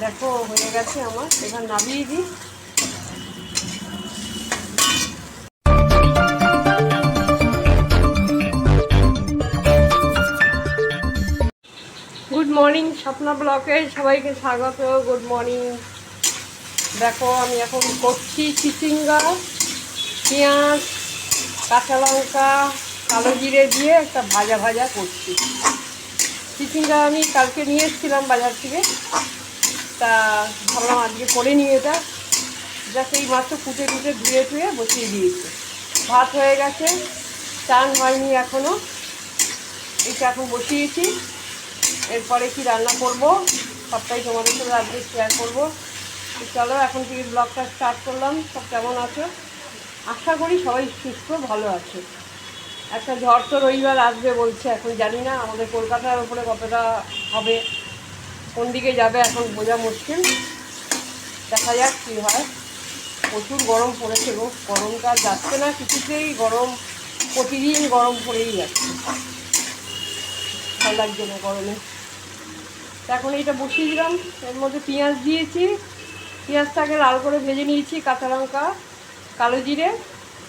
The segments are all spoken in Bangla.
দেখো, হয়ে গেছে আমার। এবার নামিয়ে দিই। গুড মর্নিং স্বপ্না ব্লকে সবাইকে স্বাগত। গুড মর্নিং দেখো, আমি এখন করছি চিচিঙ্গা, পেঁয়াজ, কাঁচা লঙ্কা, কালো জিরে দিয়ে একটা ভাজা ভাজা করছি। চিচিঙ্গা আমি কালকে নিয়ে এসেছিলাম বাজার থেকে। তা ভাবলাম আজকে করে নিয়ে এটা। যা সেই মাছটা ফুটে টুটে ধুয়ে টুয়ে বসিয়ে দিয়েছে। ভাত হয়ে গেছে, চান হয়নি এখনও এটা এখন বসিয়েছি। এরপরে কি রান্না করব, সবটাই তোমাদের সাথে আজকে শেয়ার করব। চলো, এখন থেকে ব্লগটা স্টার্ট করলাম। সব কেমন আছো? আশা করি সবাই সুস্থ, ভালো আছে। একটা ঝড় তো রবিবার আসবে বলছে, এখন জানি না। আমাদের কলকাতার ওপরে কতটা হবে। কোন দিকে যাবে এখন বোঝা মুশকিল। দেখা যাক কী হয়। প্রচুর গরম পড়েছে গো। গরমটা যাচ্ছে না কিছুতেই। গরম প্রতিদিন গরম পড়েই যাচ্ছে। ভালো লাগছে না গরমে। এখন এইটা বসিয়ে দিলাম। এর মধ্যে পেঁয়াজ দিয়েছি। পেঁয়াজটাকে লাল করে ভেজে নিয়েছি কাঁচা লঙ্কা, কালো জিরে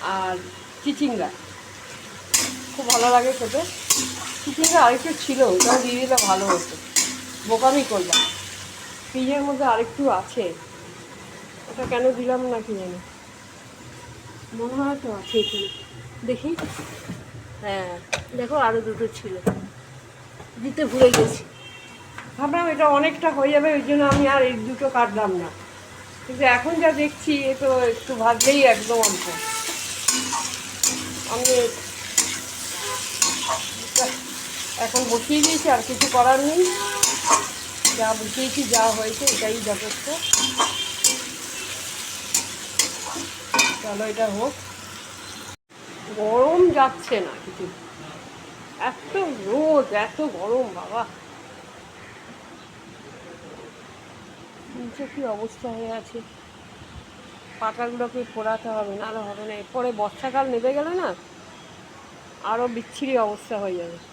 আর চিচিঙ্গা। খুব ভালো লাগে খেতে। চিচিঙ্গা আরেকটু ছিল, ওটাও দিয়ে দিলে ভালো হতো। বোকামি করলাম। ফ্রিজের মধ্যে আরেকটু আছে। ওটা কেন দিলাম না কি জানি। মনে হয় তো আছে এখানে। দেখি। হ্যাঁ দেখো আরও দুটো ছিল। দিতে ভুলে গেছি। ভাবলাম এটা অনেকটা হয়ে যাবে, ওই জন্য আমি আর এই দুটো কাটলাম না। কিন্তু এখন যা দেখছি, এ তো একটু ভাজলেই একদম অল্প। আমি এখন বসিয়ে দিয়েছি, আর কিছু করার নেই। যা বসিয়েছি, যা হয়েছে, এটাই যথেষ্ট। চলো, এটা হোক। গরম যাচ্ছে না কিছু। এত রোদ, এত গরম, বাবা। নিচে কি অবস্থা হয়ে আছে? পাতাগুলোকে পোড়াতে হবে নাহলে হবে না। এরপরে বর্ষাকাল নেমে গেলে না আরও বিচ্ছিরি অবস্থা হয়ে যাবে।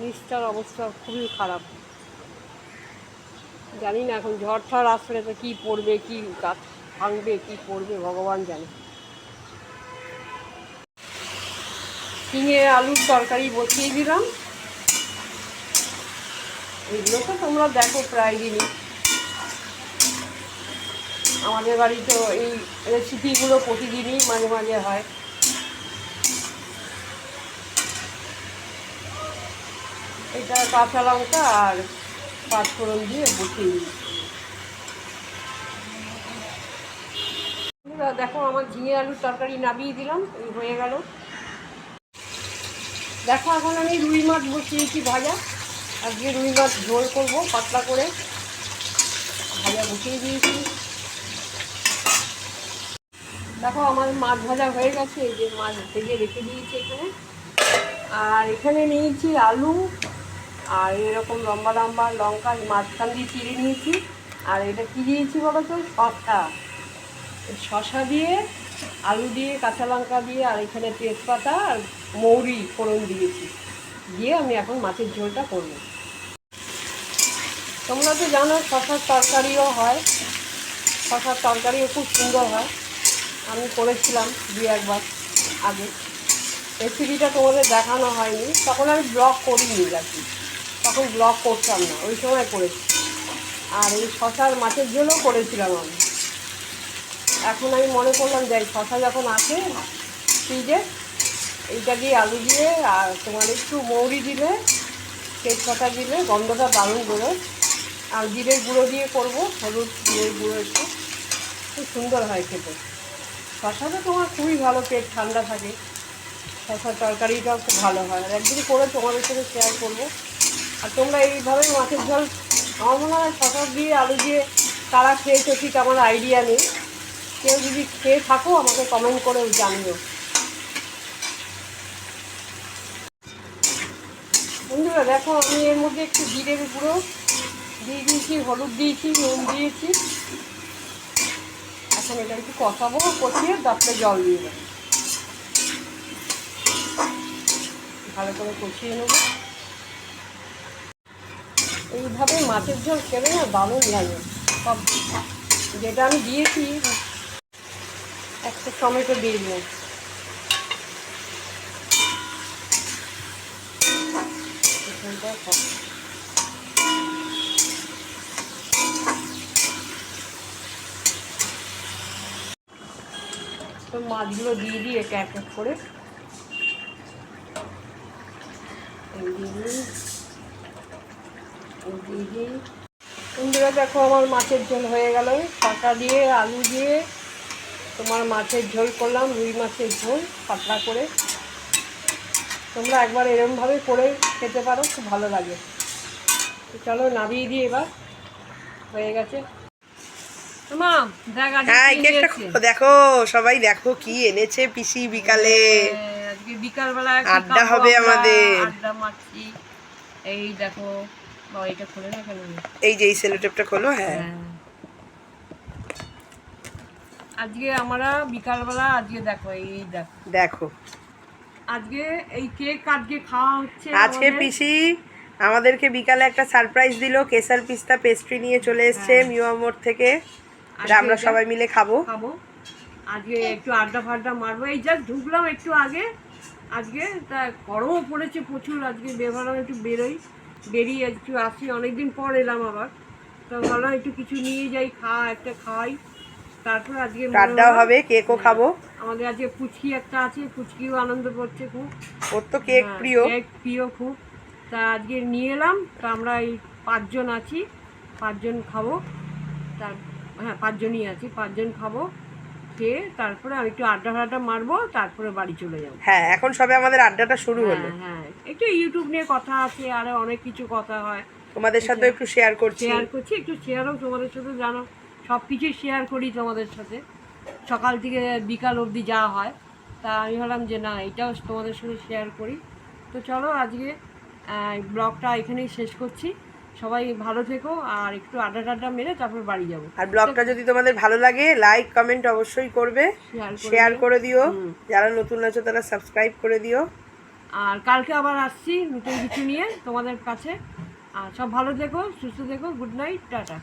নিচটার অবস্থা খুবই খারাপ। জানি না এখন ঝড় ঠড় আসলে তো কী পড়বে, কী গাছ ভাঙবে, কী পড়বে, ভগবান জানে। ঝিঙে আলুর তরকারি বসিয়ে দিলাম। এগুলো তো তোমরা দেখো প্রায় দিনই। আমাদের বাড়িতে এই রেসিপিগুলো প্রতিদিনই মাঝে মাঝে হয়। এটা কাঁচা লঙ্কা আর পাঁচফোড়ন দিয়ে বসিয়ে বন্ধুরা, দেখো আমার ঝিঙে আলুর তরকারি নামিয়ে দিলাম এই হয়ে গেল। দেখো এখন আমি রুই মাছ বসিয়েছি ভাজা। আজকে রুই মাছ ঝোল করব পাতলা করে। ভাজা বসিয়ে দিয়েছি। দেখো আমার মাছ ভাজা হয়ে গেছে এই যে মাছ ভেজে রেখে দিয়েছি এখানে। আর এখানে নিয়েছি আলু আর এরকম লম্বা লম্বা লঙ্কা মাঝখান দিয়ে চিড়ে নিয়েছি। আর এটা কী দিয়েছি বলো তো? শসা। শসা দিয়ে, আলু দিয়ে, কাঁচা লঙ্কা দিয়ে, আর এখানে তেজপাতা আর মৌরি ফোড়ন দিয়েছি। দিয়ে আমি এখন মাছের ঝোলটা করব। তোমরা তো জানো শশার তরকারিও হয়। শশার তরকারিও খুব সুন্দর হয়। আমি করেছিলাম দু একবার আগে রেসিপিটা তোমাদের দেখানো হয়নি। তখন আমি ব্লগ করিনি আর কি তখন ব্লগ করতাম না, ওই সময় করেছি। আর এই শশার মাছের ঝোলও করেছিলাম আমি। এখন আমি মনে করলাম যে শশা যখন আছে, ফ্রিজে, এইটা দিয়ে আলু দিয়ে আর তোমার একটু মৌরি দিলে তেজপাতা দিলে গন্ধটা দারুণ বেরোয়। আর জিরের গুঁড়ো দিয়ে করব, হলুদ জিরের গুঁড়ো একটু। খুব সুন্দর হয় খেতে। শশাটা তোমার খুবই ভালো পেট ঠান্ডা থাকে। শশার তরকারিটাও খুব ভালো হয়। আর একদিন করে তোমাদের সাথে শেয়ার করব। আর তোমরা এইভাবে মাছের ঝোল আমার মনে হয় শশা দিয়ে, আলু দিয়ে কারা খেয়েছো, ঠিক আমার আইডিয়া নেই। কেউ যদি খেয়ে থাকো, আমাকে কমেন্ট করে জানিও। বন্ধুরা, দেখো, আমি এর মধ্যে একটু জিরের গুঁড়ো দিয়ে দিয়েছি, হলুদ দিয়েছি, নুন দিয়েছি। এখন এটা একটু কষাবো, কষিয়ে তারপরে জল দিয়ে দেবো। ভালো করে কষিয়ে নেব। এইভাবে মাছের ঝোল খেলে না দারুণ লাগে। সব যেটা আমি দিয়েছি, একটা টমেটো দিয়ে দিলাম। তো মাছগুলো দিয়ে দিই একে এক করে। দিয়ে দিয়ে দিই বন্ধুরা দেখো আমার মাছের ঝোল হয়ে গেল। শসা দিয়ে আলু দিয়ে তোমার মাছের ঝোল করলাম রুই মাছের ঝোল পাতলা করে। তোমরা একবার এরমভাবে করে খেতে পারো খুব ভালো লাগে। চলো নামিয়ে দিই এবার। হয়ে গেছে। দেখ হ্যাঁ দেখো সবাই দেখো কি এনেছে পিসি বিকালে। হ্যাঁ, আজকে বিকালবেলা আড্ডা হবে আমাদের। আড্ডা মারছি। এই দেখো এটা খুলে না কেন এই যে এই সেলোটেপটা খোলো হ্যাঁ। আজকে আমরা বিকালবেলা আজকে দেখো এই দেখো। দেখো। আজকে এই কেক আজকে খাওয়া হচ্ছে আজকে পিসি আমাদেরকে বিকালে একটা সারপ্রাইজ দিল কেসার পিস্তা পেস্ট্রি নিয়ে চলে এসেছে মিয়া মোড় থেকে। এটা আমরা সবাই মিলে খাব। খাব। আজকে একটু আড্ডা ফাড্ডা মারবো। এই জাস্ট ঢুকলাম একটু আগে। আজকে তা গরমও পড়েছে প্রচুর আজকে বেভালাম একটু বেরোই। বেরিয়ে একটু আসি অনেকদিন পর এলাম আবার। তো ভাবলাম একটু কিছু নিয়ে যাই খা একটা খাই। তারপর আজকে হবে কেকও খাব। আমাদের আজকে পুচকি একটা আছে পুচকিও আনন্দ করছে খুব। ওর তো কেক হ্যাঁ, প্রিয়। কেক প্রিয় খুব। তা আজকে নিয়ে এলাম তা আমরা এই পাঁচজন আছি পাঁচজন খাব। তার হ্যাঁ পাঁচজনই আছি পাঁচজন খাব। খেয়ে তারপরে আমি একটু আড্ডা ফাড্ডা মারবো তারপরে বাড়ি চলে যাব। হ্যাঁ এখন সবে আমাদের আড্ডাটা শুরু হলো। হ্যাঁ হ্যাঁ একটু ইউটিউব নিয়ে কথা আছে আর অনেক কিছু কথা হয়। তোমাদের সাথে একটু শেয়ার করছি। শেয়ার করছি একটু শেয়ারও তোমাদের সাথে জানো। সব কিছুই শেয়ার করি তোমাদের সাথে। সকাল থেকে বিকাল অবধি যাওয়া হয়। তা আমি ভাবলাম যে না এটাও তোমাদের সাথে শেয়ার করি। তো চলো আজকে ব্লগটা এখানেই শেষ করছি। সবাই ভালো থেকো আর একটু আড্ডা টাড্ডা মেরে তারপর বাড়ি যাব। আর ব্লগটা যদি তোমাদের ভালো লাগে লাইক কমেন্ট অবশ্যই করবে। শেয়ার করে দিও। যারা নতুন আছো তারা সাবস্ক্রাইব করে দিও। আর কালকে আবার আসছি নতুন কিছু নিয়ে তোমাদের কাছে। আর সব ভালো থেকো সুস্থ থেকো গুড নাইট টাটা।